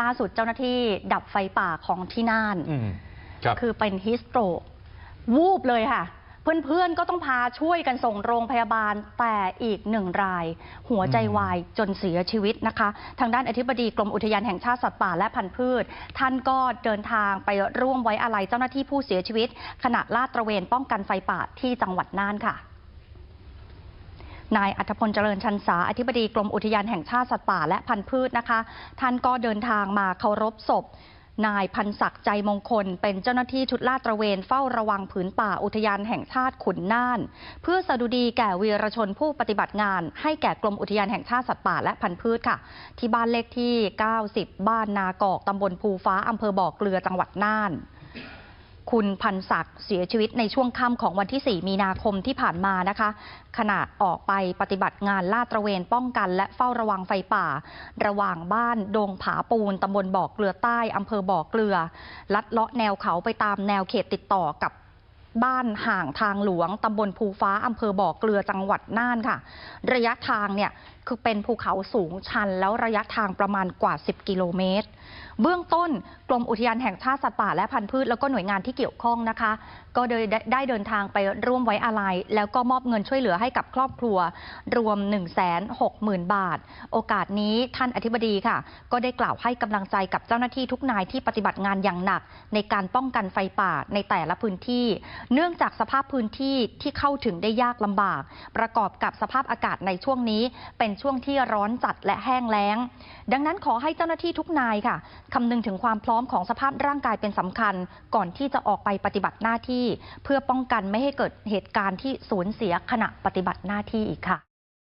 ล่าสุดเจ้าหน้าที่ดับไฟป่าของที่น่านอืมครับคือเป็นฮิสโตรกวูบเลยค่ะ เพื่อนๆก็ต้องพาช่วยกันส่งโรงพยาบาลแต่อีกหนึ่งราย หัวใจวายจนเสียชีวิตนะคะ ทางด้านอธิบดีกรมอุทยานแห่งชาติสัตว์ป่าและพันธุ์พืช ท่านก็เดินทางไปร่วมไว้อาลัยเจ้าหน้าที่ผู้เสียชีวิต ขณะลาดตระเวนป้องกันไฟป่าที่จังหวัดน่านค่ะ นายอัธพลเจริญชันษาอธิบดีกรมอุทยานแห่งชาติสัตว์ป่าและพันธุ์พืชนะคะ ท่านก็เดินทางมาเคารพศพ นายพันศักดิ์ใจมงคล เป็นเจ้าหน้าที่ชุดลาดตระเวนเฝ้าระวังผืนป่าอุทยานแห่งชาติขุนน่าน เพื่อสดุดีแก่วีรชนผู้ปฏิบัติงาน ให้แก่กรมอุทยานแห่งชาติสัตว์ป่าและพันธุ์พืชค่ะ ที่บ้านเลขที่ 90 บ้านนากอกตำบลภูฟ้าอำเภอบ่อเกลือจังหวัดน่าน คุณพันศักดิ์เสียชีวิตในช่วงค่ำของวันที่ 4 มีนาคมที่ผ่านมานะคะ ขณะออกไปปฏิบัติงานลาดตระเวนป้องกัน และเฝ้าระวังไฟป่า ระหว่างบ้านดงผาปูนตำบลบ่อเกลือใต้อำเภอบ่อเกลือ ลัดเลาะแนวเขาไปตามแนวเขตติดต่อกับ บ้านห่างทางหลวงตำบลภูฟ้าอำเภอบ่อเกลือจังหวัดน่านค่ะ ระยะทางเนี่ยคือเป็นภูเขาสูงชัน แล้วระยะทางประมาณกว่า 10 กิโลเมตร เบื้องต้นกรมอุทยานแห่งชาติสัตว์ป่าและพันธุ์พืช แล้วก็หน่วยงานที่เกี่ยวข้องนะคะ ก็โดยได้ได้เดินทางไปร่วมไว้อาลัย แล้วก็มอบเงินช่วยเหลือให้กับครอบครัว รวม 1 6 0 0 0 0 บาท โอกาสนี้ท่านอธิบดีค่ะ ก็ได้กล่าวให้กำลังใจกับเจ้าหน้าที่ทุกนายที่ปฏิบัติงานอย่างหนัก ในการป้องกันไฟป่าในแต่ละพื้นที่เนื่องจากสภาพพื้นที่ที่เข้าถึงได้ยากลำบาก ประกอบกับสภาพอากาศในช่วงนี้ เป็นช่วงที่ร้อนจัดและแห้งแล้ง ดังนั้นขอให้เจ้าหน้าที่ทุกนายค่ะคำนึงถึงความพร้อมของสภาพร่างกายเป็นสำคัญ ก่อนที่จะออกไปปฏิบัติหน้าที่ เพื่อป้องกันไม่ให้เกิดเหตุการณ์ที่สูญเสียขณะปฏิบัติหน้าที่อีกค่ะ